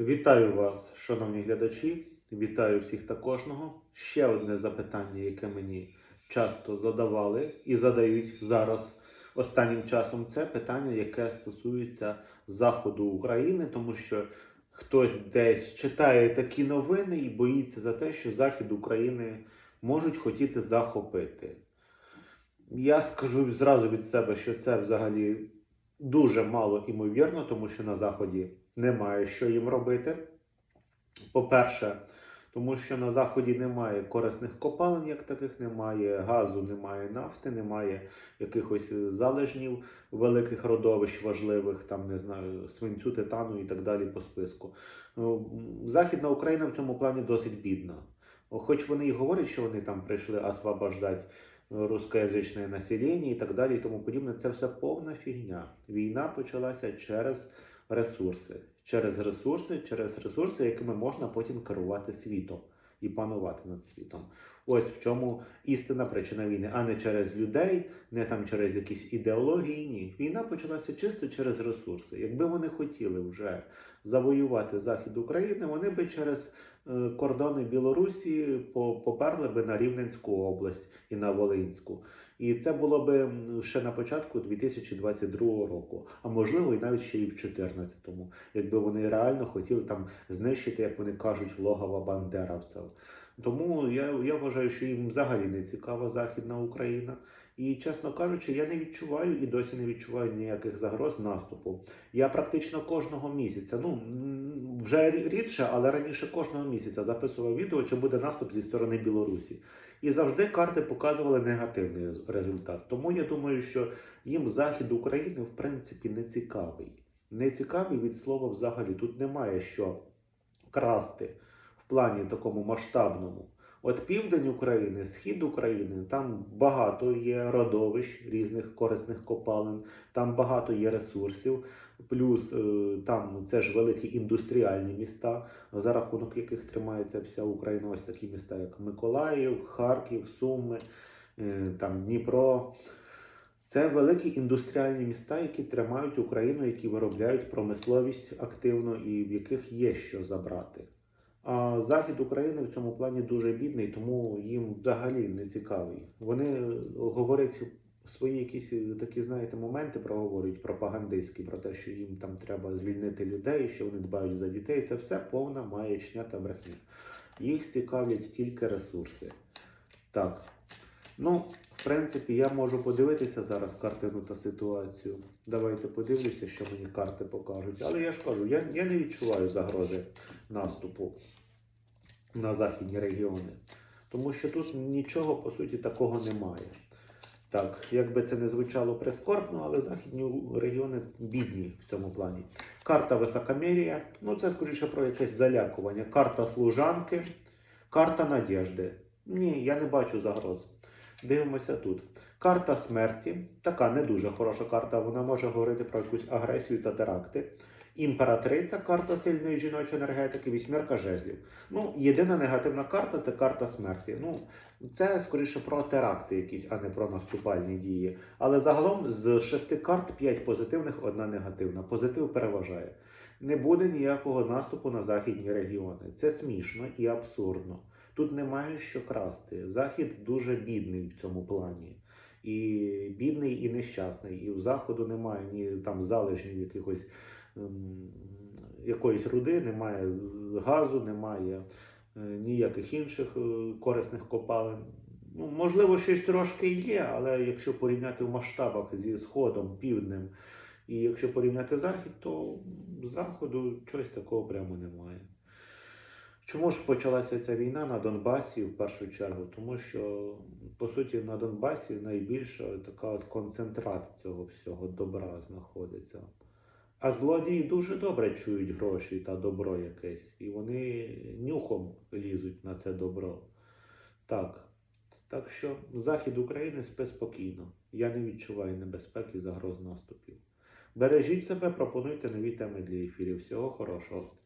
Вітаю вас, шановні глядачі. Вітаю всіх та кожного. Ще одне запитання, яке мені часто задавали і задають зараз останнім часом. Це питання, яке стосується заходу України, тому що хтось десь читає такі новини і боїться за те, що захід України можуть хотіти захопити. Я скажу зразу від себе, що це взагалі дуже мало імовірно, тому що на заході немає що їм робити. По-перше, тому що на заході немає корисних копалин, як таких немає, газу, немає нафти, немає якихось залежнів великих родовищ важливих, там не знаю, свинцю, титану і так далі по списку. Ну, Західна Україна в цьому плані досить бідна. Хоч вони і говорять, що вони там прийшли освобождати рускоязичне населення і так далі, і тому подібне, це все повна фігня. Війна почалася через ресурси. Через ресурси, через ресурси, якими можна потім керувати світом і панувати над світом. Ось в чому істина причина війни, а не через людей, не там через якісь ідеології. Ні. Війна почалася чисто через ресурси. Якби вони хотіли вже завоювати захід України, вони би через кордони Білорусі по- поперли би на Рівненську область і на Волинську. І це було би ще на початку 2022 року, а можливо і навіть ще і в 2014-му, якби вони реально хотіли там знищити, як вони кажуть, логова бандеровців. Тому я, я вважаю, що їм взагалі не цікава Західна Україна. І, чесно кажучи, я не відчуваю і досі не відчуваю ніяких загроз наступу. Я практично кожного місяця, ну вже рідше, але раніше кожного місяця записував відео, чи буде наступ зі сторони Білорусі. І завжди карти показували негативний результат. Тому я думаю, що їм захід України в принципі не цікавий. Не цікавий від слова взагалі. Тут немає що красти в плані такому масштабному. От південь України, схід України, там багато є родовищ різних корисних копалин, там багато є ресурсів. Плюс е, там це ж великі індустріальні міста, за рахунок яких тримається вся Україна. Ось такі міста, як Миколаїв, Харків, Суми, е, там Дніпро. Це великі індустріальні міста, які тримають Україну, які виробляють промисловість активно і в яких є що забрати. Захід України в цьому плані дуже бідний, тому їм взагалі не цікавий. Вони е, говорять свої якісь е, такі, знаєте, моменти проговорюють пропагандистські про те, що їм там треба звільнити людей, що вони дбають за дітей. Це все повна маячня та брехня. Їх цікавлять тільки ресурси. Так. Ну, в принципі, я можу подивитися зараз картину та ситуацію. Давайте подивлюся, що мені карти покажуть. Але я ж кажу, я, я не відчуваю загрози наступу на західні регіони. Тому що тут нічого по суті такого немає. Так, як би це не звучало прискорбно, але західні регіони бідні в цьому плані. Карта високомір'я, ну це скоріше про якесь залякування. Карта служанки, карта надіжди. Ні, я не бачу загроз. Дивимося тут. Карта смерті, така не дуже хороша карта, вона може говорити про якусь агресію та теракти. Імператриця, карта сильної жіночої енергетики, вісьмірка жезлів. Ну, єдина негативна карта це карта смерті. Ну, це скоріше про теракти якісь, а не про наступальні дії. Але загалом з шести карт п'ять позитивних, одна негативна. Позитив переважає. Не буде ніякого наступу на західні регіони. Це смішно і абсурдно. Тут немає що красти. Захід дуже бідний в цьому плані. І бідний, і нещасний. І в заходу немає ні там залежнів якихось ем, якоїсь руди, немає газу, немає е, ніяких інших е, корисних копалин. Ну, можливо, щось трошки є, але якщо порівняти в масштабах зі Сходом, Півднем, і якщо порівняти Захід, то заходу щось такого прямо немає. Чому ж почалася ця війна на Донбасі в першу чергу? Тому що, по суті, на Донбасі найбільша така от концентрат цього всього добра знаходиться. А злодії дуже добре чують гроші та добро якесь, і вони нюхом лізуть на це добро. Так. Так що захід України спи спокійно. Я не відчуваю небезпеки загроз наступів. Бережіть себе, пропонуйте нові теми для ефірів. Всього хорошого.